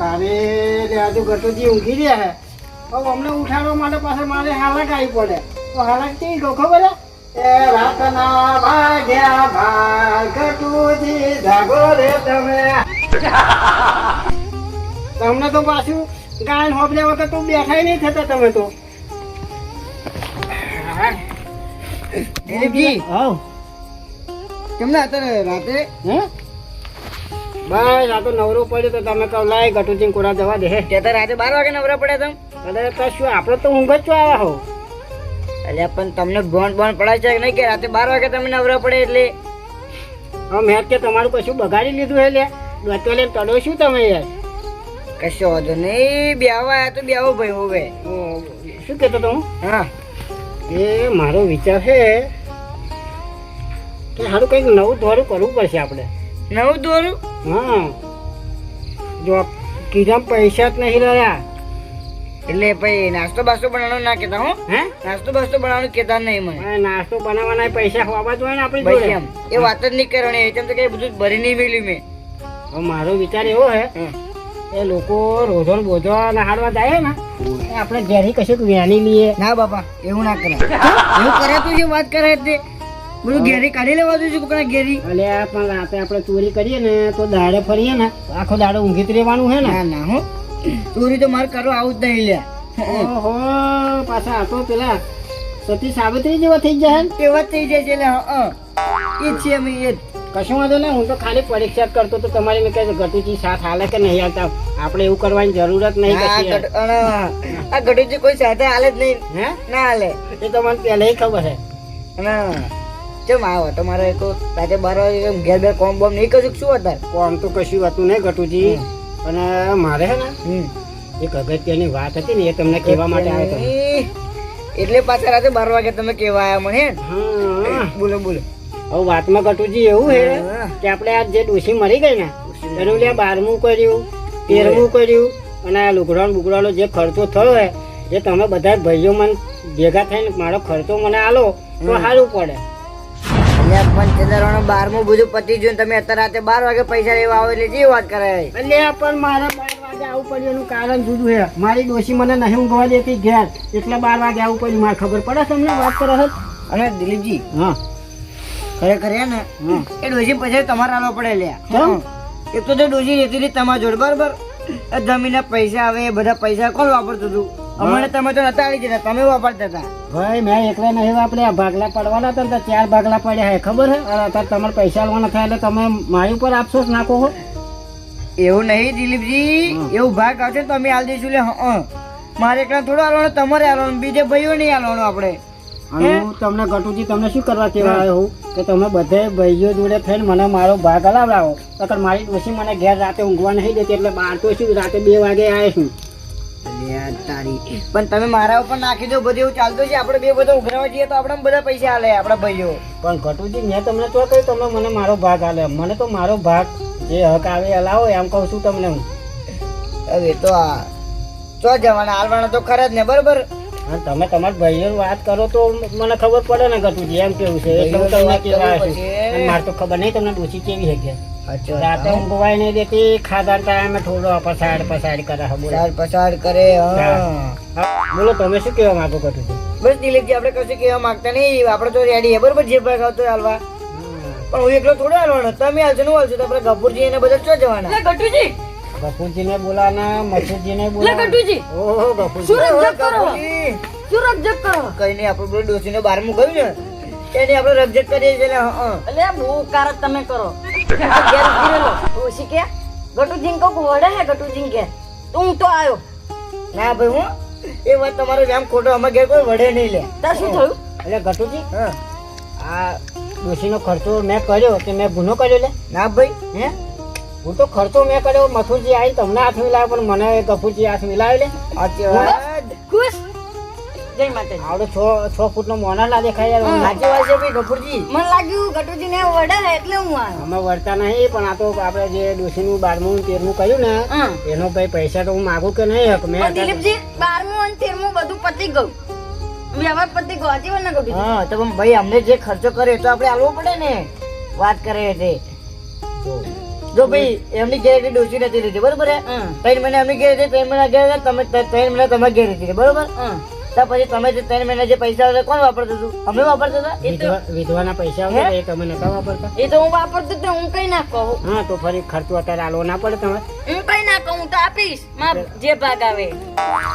તારે આજુ ગટુજી ઊંઘી રહ્યા હે. હવે અમને ઉઠાડવા માટે પાછળ મારે હાલક આવી પડે. તો હાલક કેવી કહો ખબર હે? એ રાતના ભાગ્યા ભાગ ગટુજી જાગો રે તમે. તમને તો પાછું ગાયન હોબલ્યા વખત તો બેઠાય નહીં થતા તમે તો. દિલીપજી હાવ કેમના અત્યારે રાતે? હે? બસ આ તો નવરો પડ્યો તો તમે કહો લાય ગટુજી કોરા જવા દે. હે તે તો રાતે બાર વાગે નવરા પડ્યા તમ અરે તો શું આપણે તો ઊંઘ જ આવ્યા હો. એટલે પણ તમને બોન બોન પડાય છે કે નહીં કે રાતે બાર વાગે તમે નવરા પડે એટલે? હા મેં કે તમારું કશું બગાડી લીધું હે લે. દોતો તડો શું તમે યાર? કશો વાંધો નહીં બ્યાવા આયા તો બ્યાવો ભાઈ હવે. શું કહેતો તો હું? હા. એ મારો વિચાર છે કે સારું કંઈક નવું ધોરું કરવું પડશે આપણે. નવું દોરું? હા જો કીધા પૈસા જ નહીં રહ્યા. એટલે ભાઈ નાસ્તો બાસ્તો બનાવવાનું ના કેતા હો. હે? નાસ્તો બાસ્તો બનાવવાનું કેતા નહીં મને. નાસ્તો બનાવવાના પૈસા હોવા જોઈએ ને આપણી ભાઈ કેમ? એ વાત જ નહીં કરવાની. એ તો કઈ બધું ભરી નહીં મેલ્યું મેં. હવે મારો વિચાર એવો હે. એ લોકો રોજો ને બોજો નહાડવા જાય ને આપણે ઘેરી કશું વ્યાની લઈએ. ના બાપા એવું ના કરે. એવું કરે તું જે વાત કરે તે. બધું ઘેરી કાઢી લેવા દઉં છું કોકના ઘેરી? અલે પણ રાતે આપણે ચોરી કરીએ ને તો દાડે ફરીએ ને આખો દાડો ઊંઘી જ રહેવાનું હે ને. ના ના હો. ચોરી તો મારે કરો આવું જ નહીં લ્યા ઓહો પાછા આ તો પેલા સતી સાવિત્રી જેવા થઈ જાય ને? જ થઈ જાય છે એટલે એ જ છે અમે એ કશું વાંધો નહીં હું તો ખાલી પરીક્ષા જ કરતો તો તમારી મેં કહે ઘટુજી સાથ હાલે કે નહીં હાલતા? આપણે એવું કરવાની જરૂરત નહીં આ ગઢુજી કોઈ સાથે હાલે જ નહીં. હે? ના હાલે. એ તો મને પહેલે ખબર છે અને ચમ આવ્યો તમારે એક રાતે બાર વાગે ઘેર બેર કોમ બોમ નહીં કશું શું હતા કોમ તો કશું હતું નહીં ઘટુજી અને મારે હે ને એક અગત્યની વાત હતી ને એ તમને કહેવા માટે આવ્યો એટલે પાછા રાતે બાર વાગે તમે કહેવા આવ્યા મને બોલો બોલો. હવે વાતમાં ઘટુજી એવું હે. કે આપણે આ જે ડોશી મરી ગઈ ને એનું લે બારમું કર્યું તેરમું કર્યું અને આ લુગડાનો બુગડાનો જે ખર્ચો થયો હે એ તમે બધા ભાઈઓ મને ભેગા થઈને મારો ખર્ચો મને આલો તો સારું પડે. એટલે પંચેદારોનો બારમું બધું પતી ગયું તમે અત્યારે રાતે બાર વાગે પૈસા લેવા આવો એટલે જે વાત કરે. એટલે પણ મારા બાર વાગે આવું પડ્યું એનું કારણ જુદું છે. મારી ડોશી મને નહીં ઊંઘવા દેતી ઘેર. એટલે બાર વાગે આવું પડ્યું. મારે ખબર પડે તમને વાત કરો અને દિલીપજી હા. ખરેખર ને એ ડોસી પછી તમારે આલો પડે લ્યા? એક તો તે રહેતી હતી તમારા જોડે બરાબર? એ જમીનના પૈસા આવે એ બધા પૈસા કોણ વાપરતું હતું? અમને તમે તો નતા આવી જતા તમે વાપરતા હતા. ભાઈ મેં એકલા નહીં આ ભાગલા પડવાના હતા તો ચાર ભાગલા પડ્યા હે ખબર હે? અને અત્યારે તમારે પૈસા લેવાના થાય એટલે તમે મારી ઉપર અફસોસ નાખો હો. એવું નહીં દિલીપજી એવું ભાગ આવશે તો અમે હાલ દઈશું લે હં મારે એકલા થોડું આલવાનું તમારે આલવાનું બીજે ભાઈઓ નહીં આલવાનું આપણે. હું? તમને ગટુજી તમને શું કરવા કહેવા આવ્યો હું? કે તમે બધે ભાઈઓ જોડે થઈને મને મારો ભાગ અલાવડાવો. નકર મારી ડોશી મને ઘેર રાતે ઊંઘવા નહીં દેતી એટલે બાર તો શું રાતે બે વાગે આવે છું તારી. પણ તમે મારા ઉપર નાખી દો બધું એવું ચાલતું છે. આપણે બે બધા ઉઘરાવા જઈએ તો આપણે બધા પૈસા આલે આપણા ભાઈઓ. પણ ઘટુજી મેં તમને તો કહ્યું તમે મને મારો ભાગ હાલે. મને તો મારો ભાગ જે હક આવે એ હલાવો એમ કહું છું તમને હું. હવે તો આ ચો જવાના? હાલવાના તો ખરા જ ને બરોબર? અને તમે તમારા ભાઈઓની વાત કરો તો મને ખબર પડે ને ઘટુજી એમ કેવું છે? એટલે હું તમને કેવા મારે તો ખબર નહીં તમને ડોસી કેવી અચ્છા રાતે ઊંઘવાય નહીં દેતી ખાધા ટાઈમે થોડો પસાડ પસાડ કરે હા બોલો. પસાર પસાર કરે હા. હા, બોલો તમે શું કહેવા માંગો ગટુજી બસ દિલીપજી આપણે કશું કહેવા માંગતા નહીં. આપણે તો રેડી છે બરોબર? જે ભાગ આવતો હાલવા. પણ હું એકલો થોડો હાલવાનો. તમે હાલશો ને હાલશો તો આપણે ગફુરજી એને બધા ચો જવાના? ગટુજી! ગફુરજીને બોલાના મસુરજી ને બોલાના ગટુજી! ઓહો ગફુરજી. શું રકજક કરો? શું કરો? કઈ નહીં આપણે પેલું ડોસીને બારમું કહ્યું ને એની આપણે રકજક કરીએ છીએ એટલે હં. બહુ કાર તમે કરો. ઓછી કે? ગટુજી કોક વડે હે ગટુજી કે? તું તો આવ્યો ના ભાઈ હું? એ વાત તમારો આમ ખોટો અમારે ઘેર કોઈ વડે નહીં લે. તાર શું થયું? એટલે ગટુજી આ ડોશીનો ખર્ચો મેં કર્યો કે મેં ગુનો કર્યો લે. ના ભાઈ. હે? હું તો ખર્ચો મેં કર્યો મથુરજી આવી તમને હાથ મિલાવ્યો પણ મને ગફુરજી હાથ મિલાવ્યો લે. ખુશ? જય માતાજી. આવડો છ છ ફૂટનો મોના દેખાય યાર સાચી વાત છે ભાઈ ગફુરજી. મને લાગ્યું ગટુજી ને વડે એટલે હું આવ્યો. અમે વળતા નહીં પણ આ તો આપણે જે ડોશીનું બારમું તેરમું કર્યું ને એનો ભાઈ પૈસા તો હું માગું કે નહીં હક મેં દિલીપજી બારમું અને તેરમું બધું પતી ગયું. વ્યવહાર પતી ગયો હજી ના ગટુજી? હા તો પણ ભાઈ અમને જે ખર્ચો કરે તો આપણે આલવો પડે ને વાત કરે એટલે જો, ભાઈ એમની ગેરંટી ડોસી નથી લીધી બરોબર. ત્રણ મહિના એમની ગેરંટી ત્રણ મહિના ગેરંટી તમે ત્રણ મહિના તમારી ગેરંટી બરોબર. તો પછી તમે જે ત્રણ મહિના જે પૈસા હતા કોણ વાપરતું હતું? અમે વાપરતા હતા? એ તો વિધવાના પૈસા આવે એ તમે નતા વાપરતા? એ તો હું વાપરતો તો હું કઈ ના કહું. હા તો ફરી ખર્ચો અત્યારે આલો ના પડે તમે હું કઈ ના કહું હું તો આપીશ. માં જે ભાગ આવે.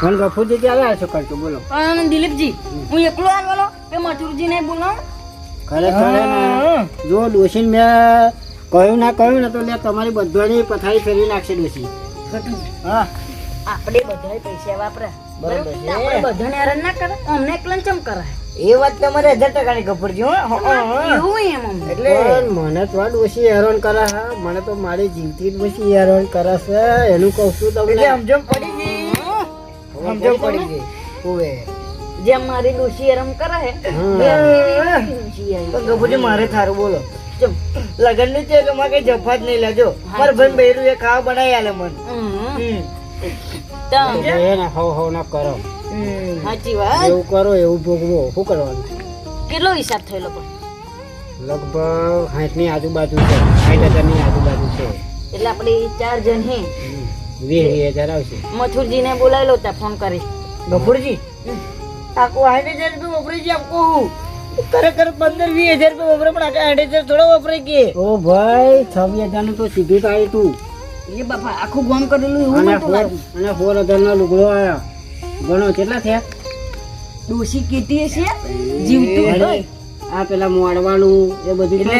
મને ગફુરજી ક્યારે આવશો ખર્ચો બોલો. પણ દિલીપજી હું એકલો આવવાનો કે મથુરજી ને બોલો ખરેખર જો ડોશીને મેં કહ્યું ના કહ્યું ને તો લે તમારી બધાની પથારી ફેરવી નાખશે ડોશી. હા. આપણે બધાય પૈસા વાપરા. બરાબર છે. આપણે બધાને હેરાન ના કરે? અમને એકલા ચમ કરાય એ વાત તમારે હજાર ટકાની ગફુરજી હો. હો, હો, હો. એવું એમ એટલે મને તો ડોશી હેરાન કરે છે મને તો મારી જીવતી જ ડોશી હેરાન કરે છે એનું કહું છું તમને. સમજમ પડી ગઈ. સમજમ પડી ગઈ. ઓવે. જેમ મારી ડોશી હેરાન કરે હે. તો ગભુજી મારે થારું બોલો. લગનની છે કે મારે કઈ જફા જ નહીં લેજો. મારા ભાઈ બેરું એ ખાવા બનાવી આલે મને. હમ. હમ. તો એ હવ હવ ના કરો. સાચી વાત. એવું કરો એવું ભોગવો. શું કરવાનું? કેટલો હિસાબ થયેલો પણ લગભગ સાઠની આજુબાજુ છે. સાઠ હજારની આજુબાજુ છે. એટલે આપણે ચાર જણ હે. વીસ વીસ હજાર આવશે. મથુરજી ને બોલાવી લો ત્યાં ફોન કરી. ગફુરજી આખું સાઠ હજાર રૂપિયા વપરાય છે હું? ખરેખર પંદર વીસ હજાર રૂપિયા વપરાય પણ આખા સાઠ હજાર થોડા વપરાય કે? ઓ ભાઈ છવ્વીસ હજારનું તો સીધું થાય તું. એ બાપા આખું ગામ કરેલું એવું નતું ફોર લાગ્યું. અને ફોર હજાર નો લુગડો આવ્યો ઘણો કેટલા થયા ડોશી કેતી હશે જીવતું હોય. આ પેલા મોડવાનું એ બધું એટલે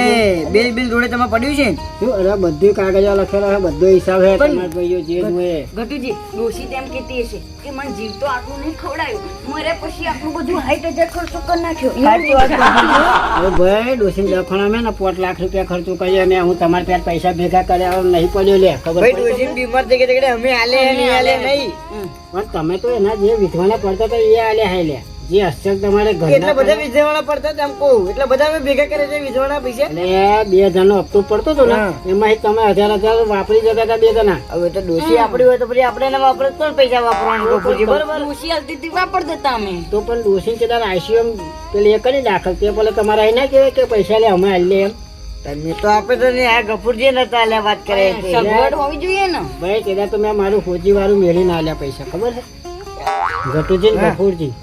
બિલ બિલ જોડે તમે પડ્યું છે? શું અરે બધું કાગળો લખેલો છે બધો હિસાબ છે તમારા ભાઈઓ જે જોઈએ ગટુજી ડોશી તેમ કેતી હશે કે મને જીવતો આટલું નહીં ખવડાયું. મરે પછી આટલું બધું હાઈટ હજાર ખર્ચો કરી નાખ્યો. સાચી ભાઈ ડોસીને દફાણા મેં ને પોત લાખ રૂપિયા ખર્ચો કર્યો અને હું તમારા ત્યાં પૈસા ભેગા કર્યા નહીં પડ્યો લે ખબર ડોશી બીમાર થઈ ગઈ અમે હાલે નહીં હાલે નહીં. પણ તમે તો એના જે વિધવાના પડતા હતા એ આલ્યા હાલ્યા લે. જે હસ્તક તમારે એટલા બધા વિજયવાળા પડતા તેમ કહું. એટલે બધા અમે ભેગા કરે છે વિજયવાળા પૈસા. એટલે બે હજાર નો હપ્તો પડતો હતો ને હા. એમાં તમે હજાર હજાર વાપરી જતા હતા બે જણા. હવે તો ડોશી આપડી હોય તો પછી આપણે એને વાપરે તો પૈસા વાપરવાનું ગફુરજી બરોબર. ડોશી હાલતી હતી વાપર દેતા અમે. તો પણ ડોસીને કદાચ આઈસીએમ પેલી એ કરી દાખલ. તે પેલા તમારે અહીં ના કહેવાય કે પૈસા લે અમે હાલી લે એમ. તમે તો આપે તો આ ગફુરજી નતા આલ્યા વાત કરે છે. સગવડ હોવી જોઈએ ને. ભાઈ તેના તો મેં મારું ફોજી વાળું મેળીને આલ્યા પૈસા ખબર છે? ગટુજી ને ગફુરજી.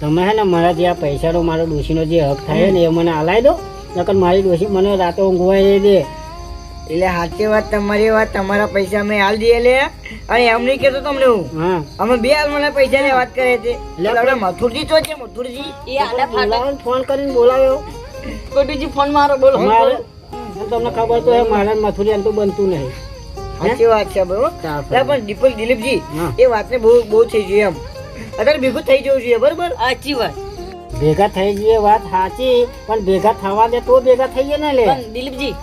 તમે હે ને મારા જે આ પૈસાનો મારો ડોશીનો જે હક થાય ને એ મને હલાવી દો. નકર મારી ડોશી મને રાતો ઊંઘવા એ દે. એટલે સાચી વાત તમારી વાત તમારા પૈસા અમે હાલ દઈએ લે. અને એમ નહીં કહેતો તમને હું. હા. અમે બે હાલ મને પૈસા ની વાત કરે છે. એટલે આપણે મથુરજી તો છે મથુરજી. એ આડા ફાટા. ફોન કરીને બોલાવ્યો કોટીજી ફોન મારો બોલો. તમને ખબર તો હે મારા મથુરી એમ તો બનતું નહીં. સાચી વાત છે બરોબર. પણ દીપક દિલીપજી એ વાતને બહુ બહુ થઈ ગઈ એમ. અત્યારે ભેગું થઈ જવું જોઈએ બરોબર? સાચી વાત. ભેગા થઈ જઈએ વાત સાચી પણ ભેગા થવા દે તો ભેગા થઈએ ને લે. પણ દિલીપજી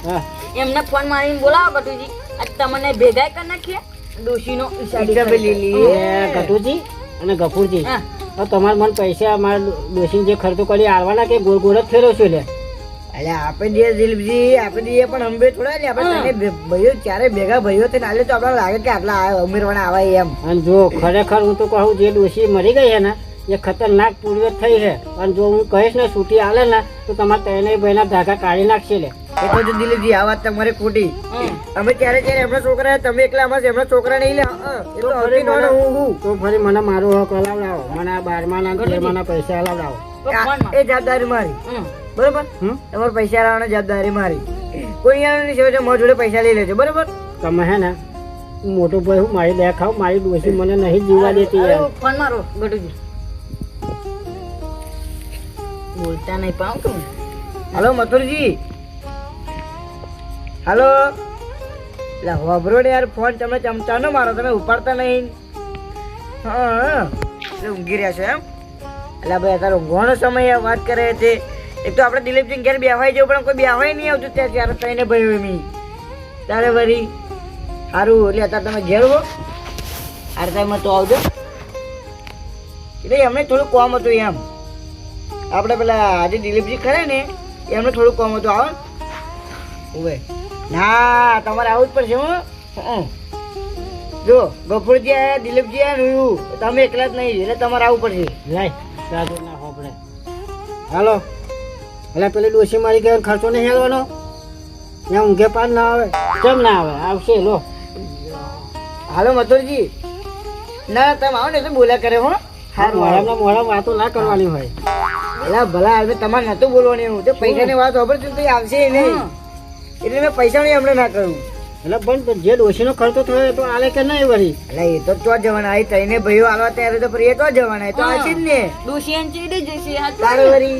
એમને ફોન મારીને બોલાવો કટુજી આજ તમને ભેગા કરી નાખીએ ડોશીનો હિસાબ. એ ગટુજી અને ગફુરજી તમારે મને પૈસા મારા ડોશીને જે ખર્ચો કરી આવવાના કે ગોળ ગોળ જ ફેરવ લે? એટલે આપે જે દિલીપજી આપે દઈએ પણ અંબે થોડા ને આપણે હા. તને ભાઈઓ ચારે ભેગા ભાઈઓ થઈને આલે તો આપણે લાગે કે આટલા ઉમેરવાના આવે એમ. અને જો ખરેખર હું તો કહું જે ડોશી મરી ગઈ છે ને એ ખતરનાક પૂર્વજ થઈ છે. અને જો હું કહીશ ને છૂટી આલે ને તો તમારા ત્રણેય ભાઈના ધાગા કાઢી નાખશે લે. એટલે જો દિલીપજી આ વાત તમારે ખોટી. અમે ક્યારે ત્યારે એમના છોકરા તમે એકલા અમારા એમના છોકરા નહીં લે. હા, એ તો તો ફરી નોનો હું હું. તો ફરી મને મારો હક અલાવડાવો. મને આ બારમાના ને તેરમાના પૈસા અલાવડાવો. તો. એ જવાબદારી મારી. બરોબર? હમ? તમારે પૈસા લાવવાની જવાબદારી મારી. કોઈ નહીં સેવા મારા જોડે પૈસા લઈ લેજો બરોબર? તમે હે ને મોટો ભાઈ હું મારી દયા ખાવ મારી ડોસી મને નહીં જીવવા દેતી યાર. ફોન મારો ગટુજી બોલતા નહીં પાઉં કે હલો મથુરજી. હલો. એટલે વાપરો ને યાર ફોન તમે ચમચા નો મારો તમે ઉપાડતા નહીં. હા ઊંઘી રહ્યા છો એમ? એટલે ભાઈ અત્યારે ઊંઘવાનો સમય વાત કરે છે. એક તો આપણે દિલીપસિંહ ઘેર બેહવાય જવું, પણ કોઈ બેહવાય નહીં આવતું ત્યાં ત્યારે તઈને ભાઈ મી ત્યારે વળી સારું, એટલે અત્યારે તમે ઘેર હો. આ ટાઈમમાં તો આવજો. એટલે એમને થોડું કોમ હતું એમ. આપણે પેલા આજે દિલીપજી ખરે ને, એમને થોડું કોમ હતું. આવો. ઉભે ના, તમારે આવું જ પડશે, હું. જો, ગફુરજી આયા, દિલીપજી આયા ને તમે એકલા જ નહીં, એટલે તમારે આવવું પડશે. લાય ચાલો ના હોપડે હાલો. એટલે પેલી ડોસી મારી ગયો ખર્ચો નહીં હેલવાનો? ત્યાં ઊંઘે પાન ના આવે. કેમ ના આવે? આવશે લો. હાલો મધુરજી. ના તમે આવો ને એટલે બોલ્યા કરે હો. મોડામાં મોડા વાતો ના કરવાની હોય. એટલે ભલા હવે તમારે નતું બોલવાની હું તો પૈસાની વાત ખબર છે તો એ આવશે નહીં. એટલે મેં પૈસાની હમણાં ના કહ્યું એટલે પણ પણ જે ડોશીનો ખર્ચો થયો એ તો આલે કે નહીં વળી? એટલે એ તો તો જવાના આઈ તઈને ભાઈઓ આલવા ત્યારે તો ફરી એ તો જવાના તો આ છે જ ને. ડોશિયાને ચીડી જશે તારે વળી?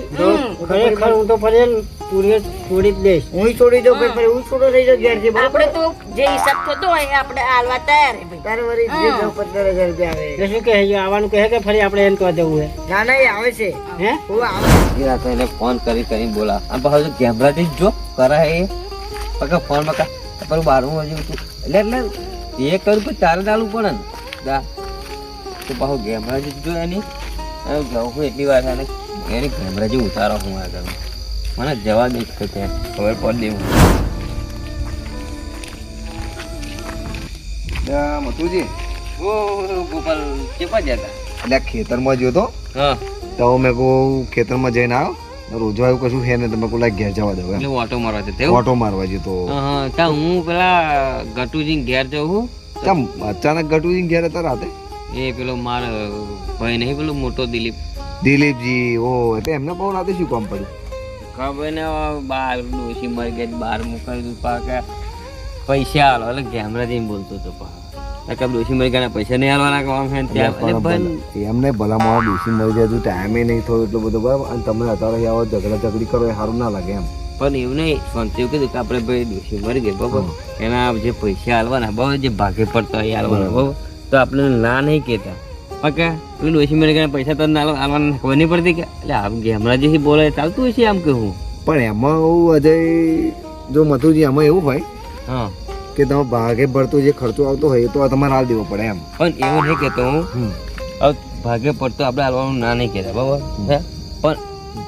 ખરેખર હું તો ફરી પૂરી છોડી જ દઈશ. હું છોડી દઉં ભાઈ ફરી હું છોડો થઈ જાઉં ઘેરથી આપણે તો જે હિસાબ થતો હોય આપણે આલવા તૈયાર તારે વળી જે દસ પંદર હજાર રૂપિયા આવે. એટલે શું કહે છે? આવવાનું કહે કે ફરી આપણે એને કહી દેવું હે ના ના એ આવે છે. હે? હું આવે એ એને ફોન કરી કરી બોલા. આ પાછો કેમેરાથી જો કરા એ. પકા ફોનમાં કા બારું બારમું હજુ એટલે એટલે એ કરું પછી તારે ચાલુ પડે ને. દા. તો પાછો ગેમરા જ એની. જાઉં છું એટલી વાર અને એની ગેમરા જે ઉતારો હું આગળ મને જવા દે કે ત્યાં. ખબર પડી દેવું. મથુજી. ઓ ગોપાલ એટલે આ ખેતરમાં ગયો તો? હા. તો મેં કહું ખેતરમાં જઈને આવ્યો. રોજો એવું કશું છે ને તમે કોઈ ઘેર જવા દઉં એટલે ઓટો મારવા જતા ઓટો મારવા જતો હા હા હું પેલા ગટુજી ઘેર જઉં કેમ અચાનક ગટુજી ઘેર હતા રાતે? એ પેલો માર ભાઈ નહીં પેલો મોટો દિલીપ. દિલીપજી ઓ એટલે એમને બહુ રાતે શું કામ પડ્યું? ખબર ને બાર ડોસી મરી ગઈ બાર મુકાયું દીધું પાકે પૈસા આલો એટલે ગેમરાજી જઈને બોલતો હતો પા કે ડોસી મરી ગયા પૈસા નહીં આલવાના કે છે ને ત્યાં એમને ભલા મારા મળી જાય તો ટાઈમે નહીં થયો એટલો બધો બરાબર અને તમે અત્યારે આવો ઝઘડા ઝઘડી કરો એ સારું ના લાગે એમ. પણ એવું નહીં શાંતિ એવું કીધું કે આપણે ભાઈ ડોસી મરી ગઈ બરાબર એના જે પૈસા આલવાના બરાબર જે ભાગે પડતા હોય આલવાના બરાબર? તો આપણે ના નહીં કહેતા. ઓકે પેલું મરી ગયા પૈસા તો ના આલવાના ખબર નહીં પડતી કે? એટલે આમ કેમેરા જે બોલે ચાલતું હોય છે આમ કે હું? પણ એમાં એવું અજય જો મથુજી આમાં એવું ભાઈ હા. કે તમે ભાગે ભરતો જે ખર્ચો આવતો હોય એ તો તમારે હાલ દેવો પડે એમ. પણ એવું નહીં કહેતો હું. ભાગે પડતો આપણે હાલવાનું ના નહીં કહેતા બરાબર? પણ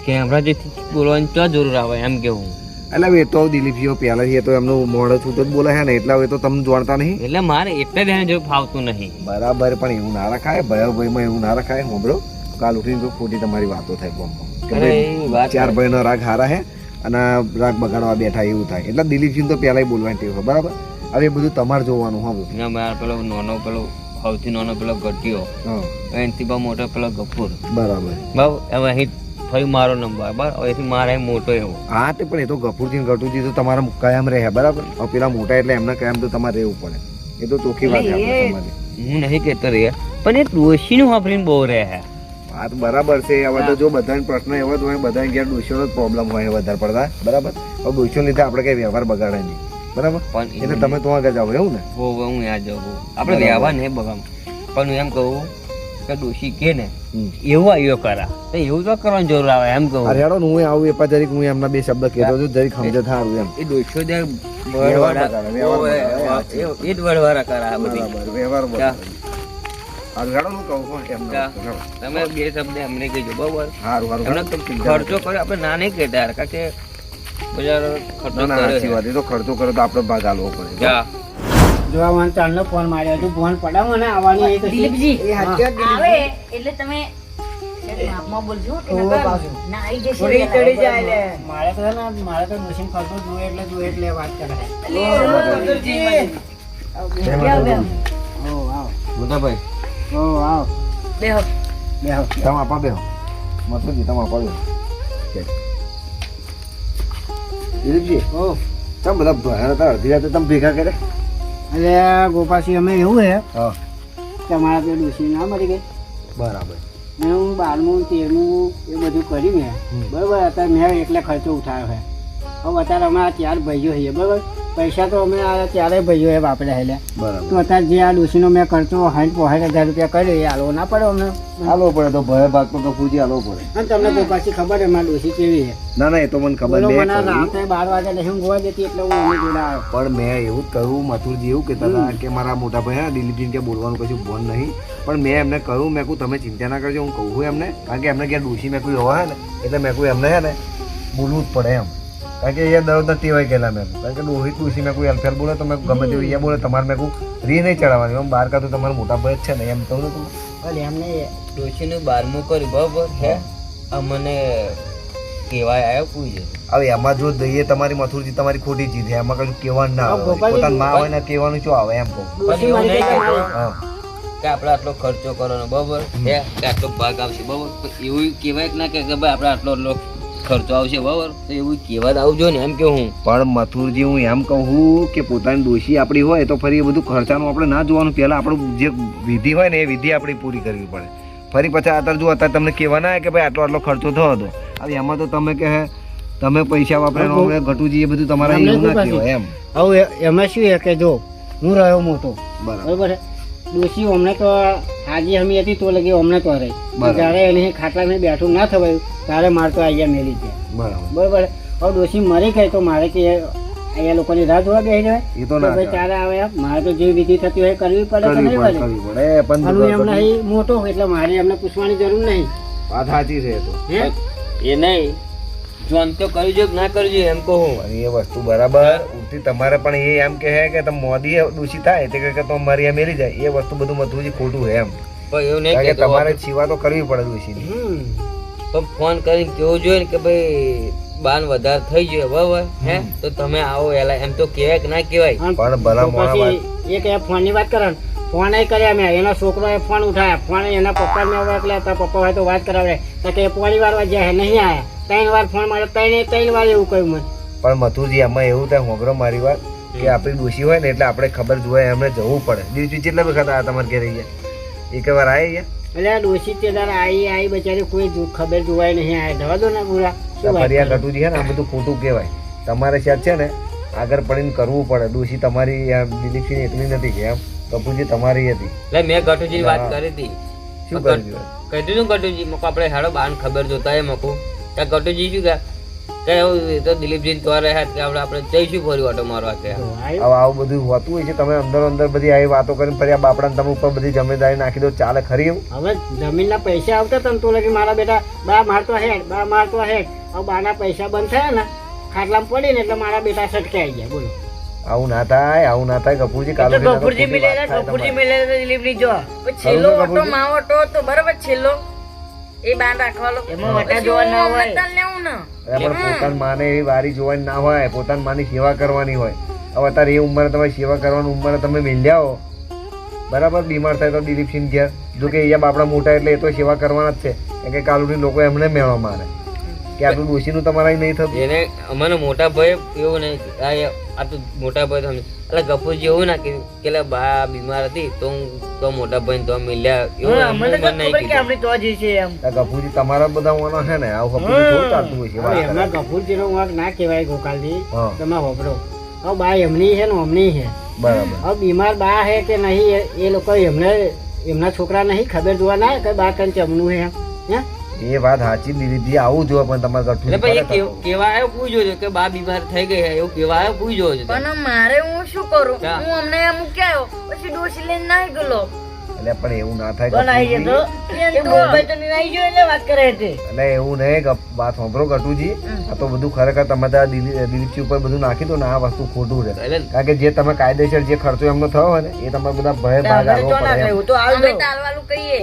કેમેરા જે બોલવાની તો જરૂર આવે એમ કેવું એટલે હવે એ તો દિલીપજીઓ પહેલાથી એ તો એમનું મોઢે છૂટ જ બોલે છે ને એટલા હવે તો તમે જાણતા નહીં. એટલે મારે એટલે ધ્યાન જો ફાવતું નહીં. બરાબર પણ એવું ના રખાય ભયા ભાઈમાં એવું ના રખાય હોબળો કાલ ઉઠીને તો ખોટી તમારી વાતો થાય ગામમાં. કે અરે ભાઈ એ વાત ચાર ભાઈનો રાગ હારા હે અને રાગ બગાડવા બેઠા એવું થાય. એટલે દિલીપજી તો પહેલાંય બોલવાની ટેવ બરાબર? હવે એ બધું તમારે જોવાનું હા. ના મારા પેલો નાનો પેલો સૌથી નાનો પેલો ગટિયો હા. એનાથી બહુ મોટો પેલો ગફુર. બરાબર. બહુ હવે અહીં ફરી મારો નંબર બરાબર અહીંથી મારે મોટો એવો. હા તે પણ એ તો ગફુરજી ગટુજી તો તમારા કાયમ રહે બરાબર? હવે પેલા મોટા એટલે એમને કાયમ તો તમારે રહેવું પડે. એ તો ચોખ્ખી વાત છે હું નહીં કહેતો રે પણ એ ડોશીનું વાપરીને બહુ રહે હે વાત બરાબર છે હવે તો જો બધાને પ્રશ્ન એવો જ હોય બધાને ઘેર ડોશીઓનો જ પ્રોબ્લેમ હોય વધારે પડતા બરાબર? હવે ડોશીઓ લીધે આપણે કઈ વ્યવહાર બગાડે નહીં. બરાબર? પણ એટલે તમે તો આગળ જાવ એવું ને? બહુ હું યાદ જાઉં આપણે વ્યવહાર ને બગામ પણ હું એમ કહું કે ડોશી કે ને. એવું આવ્યો કરા. તો એવું તો કરવાની જરૂર આવે એમ કહું. અરે હેડો હું આવું એ પણ જરીક હું એમના બે શબ્દ કહેતો છું જરીક સમજે થારું એમ. એ ડોશીઓ જે. એ- જ વડવાળા કરા બધી. વ્યવહાર હું. તમે બે શબ્દ અમને કહેજો બરોબર. ખર્ચો કર્યો આપણે ના નહીં કહેતા કારણ કે બજાર ખર્ચો ના ના સાચી વાત. એ તો ખર્ચો કરો તો આપણે ભાગ આલવો પડે. જા. જો મને ચાલનો ફોન માર્યો હતો ફોન ને આવવાની એ દિલીપજી આવે એટલે તમે માપમાં બોલજો. ના આવી જશે. થોડી ચડી જાય લે મારે તો છે મારે તો ડોશીનો ખર્ચો જોઈએ એટલે જોઈએ એટલે વાત કરે. બેહો, બેહો. ઓ આવ. મોટાભાઈ ઓ આવ. બેહો. બેહો. તમે આપા બેહો. મતલબ તમે આપા બેહો. કે. દિલીપજી ઓ તમે બધા ભયા હતા અડધી રાતે તમે ભેગા કર્યા? એટલે ગોપાલસિંહ અમે એવું હે હા. કે અમારા પેલી ડોશી ના મરી ગઈ. બરાબર. હું બારમું તેરમું એ બધું કર્યું મેં બરાબર અત્યારે મેં એટલે ખર્ચો ઉઠાવ્યો છે હવે અત્યારે અમારા ચાર ભાઈઓ છીએ બરાબર? પૈસા તો અમે આ ભાઈઓ એ વાપર્યા એટલે બરાબર. તો અત્યારે જે આ ડોશીનો મેં ખર્ચો હાઈટ પોસાઠ હજાર રૂપિયા કર્યો એ હાલવો ના પડે અમે આલો પડે તો ભય ભાગ તો પૂછી આલો પડે. અને તમને પાછી ખબર મારી ડોશી કેવી છે ના ના એ તો મને ખબર મેં રાતે બાર વાગે નહીં હું ગોવા જતી એટલે હું એની જોડે આવ્યો પણ મેં એવું કહ્યું મથુરજી એવું કહેતા હતા કે મારા મોટા ભાઈ હા દિલીપજીને કે બોલવાનું કશું બોન નહીં. પણ મેં એમને કહ્યું મેં કહું તમે ચિંતા ના કરજો હું કહું એમને. કારણ કે એમને ક્યાં ડોશી મેં કોઈ હોય ને એટલે મેં કોઈ એમને હે ને બોલવું જ પડે એમ. કારણ કે એ દરરોજ ટેવાઈ ગયેલા મેં. કારણ કે ડોહી ડોશી મેં કોઈ અલફેલ બોલે તો મેં ગમે તેવું એ બોલે. તમારે મેં કહું રી નહીં ચડાવવાની. એમ બાર કાં તો તમારા મોટા ભાઈ જ છે ને એમ કહું તું અરે એમને ડોશીનું બારમું કર્યું બરોબર? હે? અમને કહેવાય આવ્યો પૂછે હવે એમાં જો દઈએ તમારી મથુરજી તમારી ખોટી ચીજ છે. એમાં કશું કહેવાનું ના આવે પોતાની માં હોય ને કહેવાનું શું આવે એમ કહું. હા. કે આપણે આટલો ખર્ચો કરવાનો બરોબર? હે? કે આટલો ભાગ આવશે બરોબર? એવું કહેવાય કે ના કે કે ભાઈ આપણે આટલો આટલો ખર્ચો આવશે બરાબર? તો એવું કહેવા આવજો ને એમ કે હું. પણ મથુરજી હું એમ કહું કે પોતાની દોષી આપણી હોય તો ફરી એ બધું ખર્ચાનું આપણે ના જોવાનું. પહેલા આપણું જે વિધિ હોય ને એ વિધિ આપણી પૂરી કરવી પડે. ફરી પછી અત્યારે જો અત્યારે તમને કહેવા ના કે ભાઈ આટલો આટલો ખર્ચો થયો હતો. હવે એમાં તો તમે કે હે, તમે પૈસા વાપરે હા, ઘટુજી એ બધું તમારે એવું ના કહેવાય એમ. હવે એમાં શું છે કે જો હું રહ્યો મોટો બરાબર. છે? અમને તો હાજી હમી હતી તો લગી અમને તો રહી. જ્યારે એને ખાટલામાં બેઠું ના થવાયું ત્યારે મારે તો અહીંયા મેલી ગયા. બરાબર. બરોબર. હવે દોષી મરી ગઈ તો મારે કે અહીંયા લોકોની રાહ જોવા બેસી જાય એ તો ના. ચાલે આવે મારે તો જે વિધિ થતી હોય એ કરવી પડે કરવી પડે પડે કરવી પડે. પણ હું એમને અહીં મોટો એટલે મારે એમને પૂછવાની જરૂર નહીં. વાત સાચી છે તો. એ નહીં. જોન તો કરી જો ના કરજો એમ કહું. એ વસ્તુ બરાબર ઉઠી તમારે પણ એ એમ કહે કે તમે મોદી દૂષિત થાય તે કે તો મારી આ મેલી જાય. એ વસ્તુ બધું મથુરજી ખોટું છે એમ. પણ એવું નહીં કે તમારે જીવા તો કરવી પડે દૂષિત હમ. તો ફોન કરીને કેવું જોઈએ ને કે ભાઈ બાન વધારે થઈ ગયો બરાબર? હે? તો તમે આવો એલા. એમ તો કહેવાય કે ના કહેવાય. પણ ભલા મોણા એ ફોનની વાત કરે ને, ફોન એ કર્યા મેં. એનો છોકરો એ ફોન ઉઠાયા ફોન એના પપ્પા ને એટલે પપ્પા હોય તો વાત કરાવે. તો કે પોણી વાર વાગ્યા નહીં આયા. ત્રણ વાર ફોન મારે ત્રણ ત્રણ વાર એવું કહ્યું મને. પણ મથુરજી એમાં એવું થાય હોગરો મારી વાત કે આપણી ડોશી હોય ને એટલે આપણે ખબર જોવાય એમને જવું પડે. બીજું કેટલા વખત આયા તમારે ઘરે ગયા એક વાર આવી ગયા એટલે આ ડોશી તે દાડે આઈ આવી બચારી કોઈ ખબર જોવાય નહીં આયા જવા દો ને પૂરા ફરિયા કટુજી છે ને આ બધું ખોટું કહેવાય. તમારે સાથ છે ને આગળ પડીને કરવું પડે. ડોશી તમારી આ દિલીપસિંહ એટલી નથી કે એમ. કપૂરજી તમારી હતી. એટલે મેં ગટુજી વાત કરી હતી. શું કર્યું? દીધું? કહી દીધું ગટુજી મકો આપણે હાડો બાન ખબર જોતા એ મકું. કે ગટુજી શું કે? કે તો દિલીપજી તો રહે કે આપણે આપણે જઈશું ફરી ઓટો મારવા કે. તો હવે આવું બધું હોતું હોય છે તમે અંદર અંદર બધી આવી વાતો કરીને ફરી આ બાપડાને તમે ઉપર બધી જમેદારી નાખી દો ચાલે ખરી એવું? હવે જમીનના પૈસા આવતા હતા તો લગી મારા બેટા બા મારતો હેડ બા મારતો હેડ. હવે બાના પૈસા બંધ થયા ને ખાટલામાં પડી ને એટલે મારા બેટા સટકે ગયા બોલો. આવું ના થાય આવું ના થાય કપૂરજી કાલે ગફુરજી મિલેલા ગફુરજી મિલેલા ડિલિવરી જો. છેલ્લો ઓટો છું. તો બરાબર છેલ્લો. એ બાન રાખવાનો. એમાં વટા જોવા ના હોય. અમૃતલાલ લેવું ને. પણ પોતાની માને એવી વારી જોવાની ના હોય પોતાની માની સેવા કરવાની હોય. હવે અત્યારે એ ઉંમરે તમે સેવા કરવાની ઉંમરે તમે મેલ્યા હો. બરાબર? બીમાર થાય તો દિલીપસિંહ ઘેર. જો કે અહીંયા બાપડા મોટા એટલે એ તો સેવા કરવાના જ છે. કે કાલુની લોકો એમને મેળવા મારે. કે આટલું ડોશીનું તમારા નહીં થતું? એને અમારો મોટા ભાઈ એવું નહીં આ આ તો મોટા ભાઈ તો એટલે ગફુરજી એવું ના કે લે બા બીમાર હતી તો હું તો મોટા ભાઈ તો મિલ્યા એવું અમને મને તો નહીં ખબર કે આપણે તો જ છે એમ. આ તમારા બધા ઓનો છે ને આવું ગફુરજી થોડું ચાલતું હોય છે એમના કરે. ગફુરજીનો વાંક ના કહેવાય ગોકાલજી. તમે હોબળો હવે બા એમની છે ને અમની છે. બરાબર. હવે બીમાર બા છે કે નહીં એ- એ લોકો એમને એમના છોકરા નહીં ખબર જોવા ના કે બા કંઈ ચમનું છે એમ. હે? એ વાત સાચી દિલીપજી આવું જોઈએ પણ તમારે ગઠું ભાઈ કેવા આવ્યો પૂછ્યો છે કે બા બીમાર થઈ ગઈ એવું કેવા આવ્યો પૂછ્યો છે પણ મારે હું શું કરું? હું અમને મૂક્યા આવ્યો પછી ડોસી લઈને ના ગયો એટલે પણ એવું ના થાય કોણ આવી ગફુરજી. એ ગોપાઈ તો નહીં આવી ગયો એટલે વાત કરે છે. એટલે એવું નહીં કે વાત સાંભળો કટુજી આ તો બધું ખરેખર તમે ત્યાં દિલીપજી ઉપર બધું નાખી દો ને આ વસ્તુ ખોટું છે. કારણ કે જે તમે કાયદેસર જે ખર્ચો એમનો થયો હોય ને એ તમારે બધા ભય ભાગ આવવો તો પડે આવી અમે કહીએ.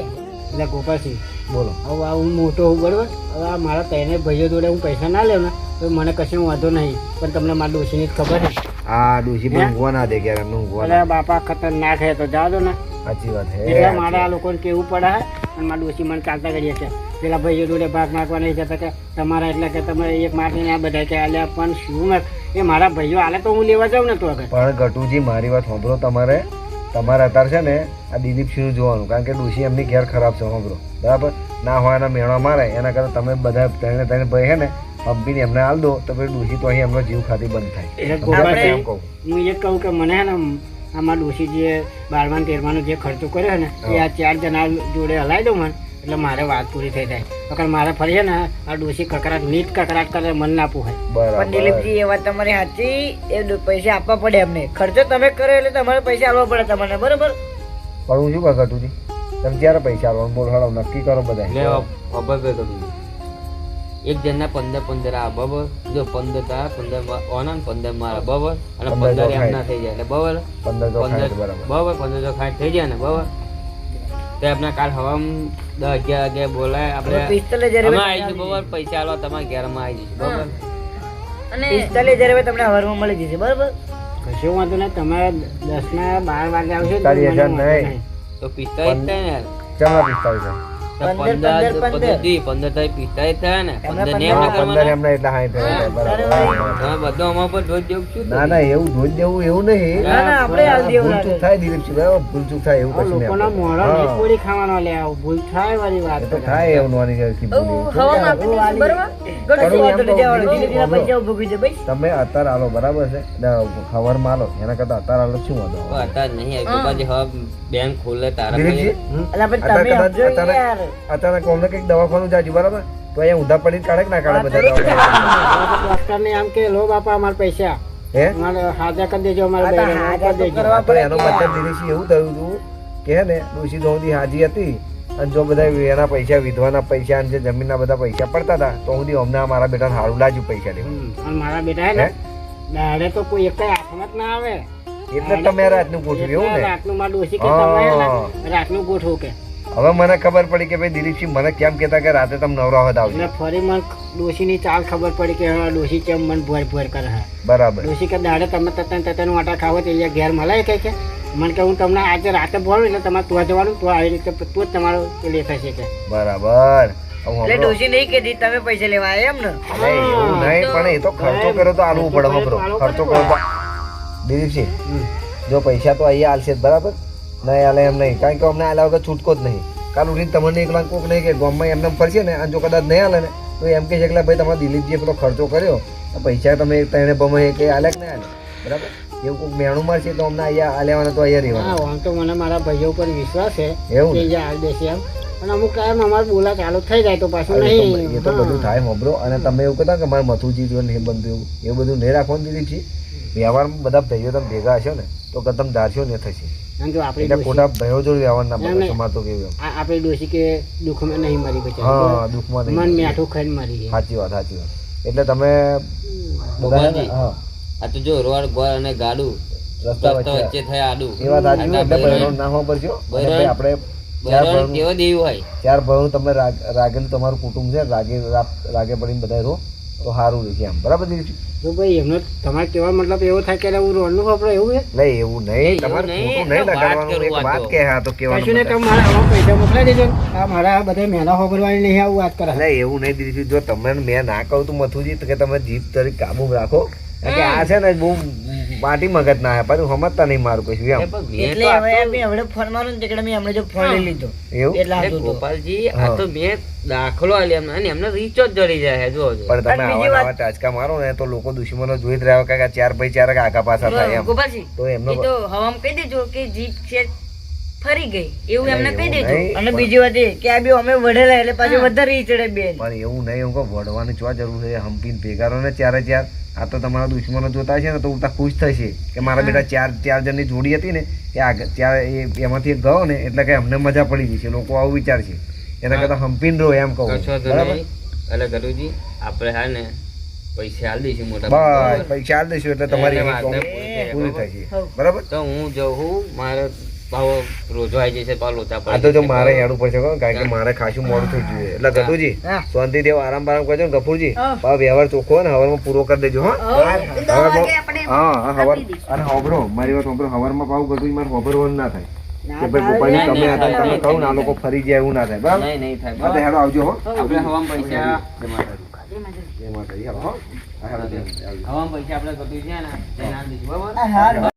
એટલે ગોપાલસિંહ બોલો. હવે આ હું મોટો હોઉં બરાબર? હવે આ મારા ત્રણે ભાઈઓ જોડે હું પૈસા ના લેવ ને તો મને કશું વાંધો નહીં. પણ તમને મારા ડોશીની જ ખબર છે. આ ડોશી પણ ઊંઘવા ના દે ક્યારે એમને ઊંઘવા ના બાપા ખતરનાક હે તો દો ને. સાચી વાત છે. એટલે મારે આ લોકોને કેવું પડે હે? અને મારા ડોશી મને ચાલતા કરીએ છે. પેલા ભાઈઓ જોડે ભાગ માગવા નહીં જતા કે તમારા એટલે કે તમે એક માટીને આ બધા કે આલ્યા પણ શું એ મારા ભાઈઓ આલે તો હું લેવા જાઉં ને તો આગળ. પણ ગટુજી મારી વાત સાંભળો તમારે. તમારે અત્યારે છે ને આ દિલીપ સિંહ જોવાનું? કારણ કે ડોશી એમની ઘેર ખરાબ છે સાંભળો. બરાબર? ના હોય એના મેળા મારે એના કરતાં તમે બધા ત્રણે ત્રણ ભાઈ હે ને પંપીને એમને હાલ દો તો પછી ડોસી તો અહીં એમનો જીવ ખાતી બંધ થાય. એમ કહું. હું એ કહું કે મને ને આમાં ડોસી જે બારમા તેરમાનો જે ખર્ચો કર્યો ને એ આ ચાર જણા જોડે હલાવી દઉં મને એટલે મારે વાત પૂરી થઈ જાય. નકર મારે ફરી છે ને આ ડોસી કકરાટ નીટ કકરાટ કરે મન ના પોહાય પણ દિલીપજી એ વાત તમારી સાચી એ પૈસા આપવા પડે એમને. ખર્ચો તમે કર્યો એટલે તમારે પૈસા આપવા પડે તમને બરોબર? પણ હું શું કહું ગટુજી તમે ક્યારે પૈસા આલવાનું બોલ હળો નક્કી કરો બધા ખબર પે કરું એક જણના પંદર પંદર આ બબર જો પંદર તારા પંદર ઓના પંદર મારા બબર અને પંદર એમના થઈ જાય એટલે બરાબર? પંદર તો પંદર તો ખાટ થઈ જાય ને બબર તે આપણે કાલ હવા દસ અગિયાર અગિયાર બોલાય આપણે અમે આવીશું બરોબર? પૈસા આલો તમારા ઘેરમાં આવી જઈશું બબર અને પિસ્તાલીસ હજાર તમને હવારમાં મળી જશે બરાબર? કશું વાંધો નહીં તમારે દસ ને બાર વાગે આવશો નહીં. તો પિસ્તાળીસ થાય ને હજાર. તો પંદર, પંદર પંદર, થાય ને. પંદર ને પંદર, એમને એટલે થયા, બરાબર. તમે બધું અમારા પર ધોઈ દેવું છું ના ના એવું ધોઈ દેવું એવું નહીં. ના ના આપણે હાલ દેવું ભૂલ થાય દિલીપસિંહ બરાબર? થાય એવું કશું નહીં લોકોના આપણે. મોઢા હા. નહીં પૂરી ખાવાનો લે આવું ભૂલ થાય વાળી વાત તો થાય એવું નોની બરોબર? તમે અત્યારે આલો બરાબર છે? ખબર આલો એના કરતા અત્યારે આલો શું વાંધો અત્યારે નહીં આવી પછી હવે બેંક ખોલે તારા તમે સમજો યાર. અચાનક અમને કંઈક દવાખાનું જાજુ બરાબર? તો અહીંયા ઊંધા પડી કાઢે ના કાઢે બધા? ડોક્ટરને એમ કે લો બાપા અમારા પૈસા. હે? અમારે હાજર કરી દેજો અમારા એનો મતલબ દિનેશજી એવું થયું હતું કે ને ડોશી તો હાજી હતી અને જો બધા એના પૈસા વિધવાના પૈસા અને જે જમીનના બધા પૈસા પડતા હતા તો હું અમને મારા બેટાને હારું લાગ્યું પૈસા લેવા અને મારા બેટા ને દાડે તો કોઈ એક હાથમાં જ ના આવે. એટલે તમે રાતનું ગોઠવ્યું એવું ને? રાતનું માં ડોશી કે તમે રાતનું ગોઠવું કે. હવે મને ખબર પડી કે ભાઈ દિલીપસિંહ મને કેમ કહેતા કે રાતે તમે નવરા હોત આવજો. ફરી મને ડોશીની ચાલ ખબર પડી કે હા ડોશી કેમ મને ભોર ભોર કરે હા. બરાબર. ડોશી કે દાડે તમે તતન તતન વાટા ખાવો તો અહીંયા ઘેર મલાય કે કે? મને કે હું તમને આજે રાતે બોલું એટલે તમારે તો જવાનું તો આવી રીતે તો જ તમારું પેલી થશે કે. બરાબર. હવે એટલે ડોશી નહીં કીધી તમે પૈસા લેવા એમ ને એવું નહીં પણ એ તો ખર્ચો કર્યો તો આલવું પડે ખર્ચો કર્યો તો દિલીપસિંહ જો પૈસા તો અહીંયા આલશે બરાબર? નહીં હાલે એમ નહીં. કારણ કે અમને આલ્યા વગર છૂટકો જ નહીં. કાલ ઉઠીને તમને એકલા કોક નહીં કે ગામમાં એમને ફરશે ને અને જો કદાચ નહીં આલે ને તો એમ કે છે કે ભાઈ તમારા દિલીપજીએ પેલો ખર્ચો કર્યો. પૈસા તમે તેને ભમે કે આલે કે નહીં આલે. બરાબર? એવું કોઈક મેણું મારશે તો અમને અહીંયા આલ્યાવાના તો અહીંયા હા રહેવાનું. આમ તો મને મારા ભાઈઓ ઉપર વિશ્વાસ છે. એવું કે ને? હાલ દેશે એમ. પણ અમુક ટાઈમ અમારે બોલા ચાલુ થઈ જાય તો પાછું નહીં. એ તો બધું થાય હોબરો અને તમે એવું કહેતા કે મારે મથુજી જોઈને નહીં બનતું એવું એવું બધું નહીં રાખવાનું છે વ્યવહારમાં બધા ભાઈઓ તમે ભેગા હશો ને તો કદમ ધારશો ને થશે. અને જો આપણી એટલે ખોટા ભાઈઓ જોડે વ્યવહાર ના બને નહીં. કેવું એમ. આ કે દુઃખમાં નહીં મરી હા બચારી દુઃખમાં મન નહીં ખાઈને મરી ગઈ સાચી વાત સાચી વાત. એટલે તમે બધા હા. આ તો જો રોડ ગોળ અને ગાડું રસ્તા વચ્ચે. થયા આડું. એ વાત સાચી એટલે બૈરણ- બૈરણ ના હોવા પડશે અને બૈરણ- ભાઈ આપણે ચાર ભણું તમે રાગ- રાગેલું તમારું કુટુંબ છે રાગે રાગ- રાગે પડીને બધા રહો. તો સારું રહેશે એમ. બરાબર? તો ભાઈ એમનો તમારે કહેવા મતલબ એવો થાય કે હું રોડનું વાપરો એવું છે? નહીં એવું નહીં. તમારે ખોટું નહીં લગાડવાનું. એક વાત કે હા તો કહેવાનું કશું નહીં તમે મારા આમાં પૈસા મોકલાઈ દેજો આ મારા બધા મહેના હોબરવાની નહીં આવું વાત કરે નહીં એવું નહીં દીધું જો તમે મેં ના કહું તું મથુજી કે તમે જીભ તરીકે કાબુ રાખો. કે આ છે ને બહુ માટી મગજ ના આવે પાછું સમજતા નહીં મારું કશું એમ. એટલે હવે મેં હમણાં ફોન મારું ને તે મેં હમણે જો ફોન લઈ લીધો. એવું? એટલે ગોપાલજી આ તો મેં દાખલો આલ્યો એમને. અને એમને રીચો જ જડી જાય જો. પણ તમે આવા વાત- નવા ટાચકા મારો ને તો લોકો દુશ્મનો જોઈ જ રહ્યા કે ચાર ભાઈ ચાર આગા પાછા થાય એમ. ગોપાલજી તો એમનો તો હવામ કહી દેજો કે જીપ છે ફરી ગઈ. એવું એમને કહી દેજો. અને બીજી વાત એ કે આ બે અમે વઢેલા એટલે પાછું વધારે રીચડે બે બેન. પણ એવું નહીં હું કહું વઢવાની ચો જરૂર છે? હંપીને ભેગારો ને ચારે ચાર. આ તો તમારા દુશ્મનો જોતા છે ને તો ઉલટા ખુશ થશે કે મારા બેટા ચાર ચાર જણની જોડી હતી ને એ આગળ ચાર એ એમાંથી એક ગયો ને એટલે કે અમને મજા પડી ગઈ છે લોકો આવું વિચારશે. એના કરતાં હંપીને રહો એમ કહું. બરાબર? એટલે ગરુજી આપણે હા ને પૈસા આલ દઈશું મોટા બસ પૈસા આલ દઈશું એટલે તમારી પૂરી થશે. બરાબર? તો હું જઉં મારે ભાવ રોજો આવી જશે પાછો લોચા આ તો જો મારે. હેડું પડશે કારણ કે મારે ખાસું મોડું થઈ ગયું એટલે ગટુજી શાંતિ દેવ આરામ બારામ કરજો ને ગફુરજી. પાછો વ્યવહાર ચોખ્ખો ને હવારમાં પૂરો કરી દેજો હા. હા. હા હવાર અને હોબરો મારી વાત હોબરો હવારમાં પાછું ગટુજી મારે હોબરવાનું ના થાય. કે ભાઈ ગોપાલજી તમે હતા તમે કહું ને આ લોકો ફરી જાય એવું ના થાય બરાબર? નહીં નહીં થાય હા હેડો આવજો હો. આપણે હવામાં પૈસા જમા કરીશું. જય માતાજી, હો. હા, હેડો, આવજો. હવામાં પૈસા આપણે કશું ને તેને આલી બરાબર? હા, હારું.